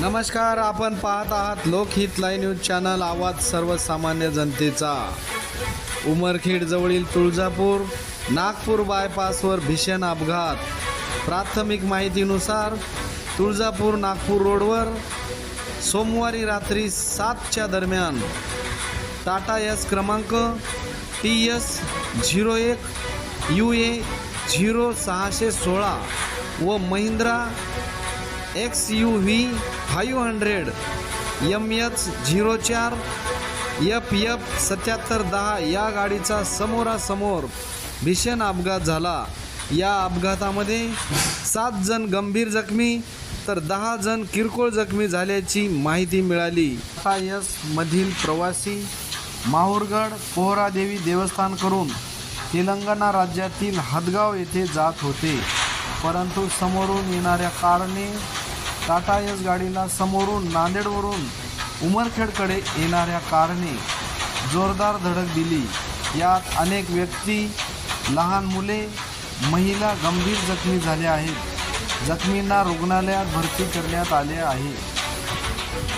नमस्कार आपण पाहत आहात लोकहित लाईव्ह न्यूज चॅनल आवाज सर्वसामान्य जनतेचा. उमरखेड जवळील तुळजापूर नागपूर बायपासवर भीषण अपघात. प्राथमिक माहितीनुसार तुळजापूर नागपूर रोडवर सोमवारी रात्री सातच्या दरम्यान टाटा यस क्रमांक टी एस झिरो एक यू ए झिरो सहाशे सोळा व Mahindra X U V five hundred M H zero चार एफ एफ सत्याहत्तर दहा या गाडीचा समोरासमोर भीषण अपघात झाला. या अपघातामध्ये सात जण गंभीर जखमी तर दहा जण किरकोळ जखमी झाल्याची माहिती मिळाली. टाटा मधील प्रवासी माहूरगड पोहरादेवी देवस्थान करून तेलंगणा राज्यातील हदगाव येथे जात होते. परंतु समोरून येणाऱ्या कारने टाटा एस गाडीला समोरून नांदेडवरून उमरखेडकडे येणाऱ्या कारने जोरदार धडक दिली. यात अनेक व्यक्ती लहान मुले महिला गंभीर जखमी झाल्या आहेत. जखमींना रुग्णालयात भरती करण्यात आले आहे.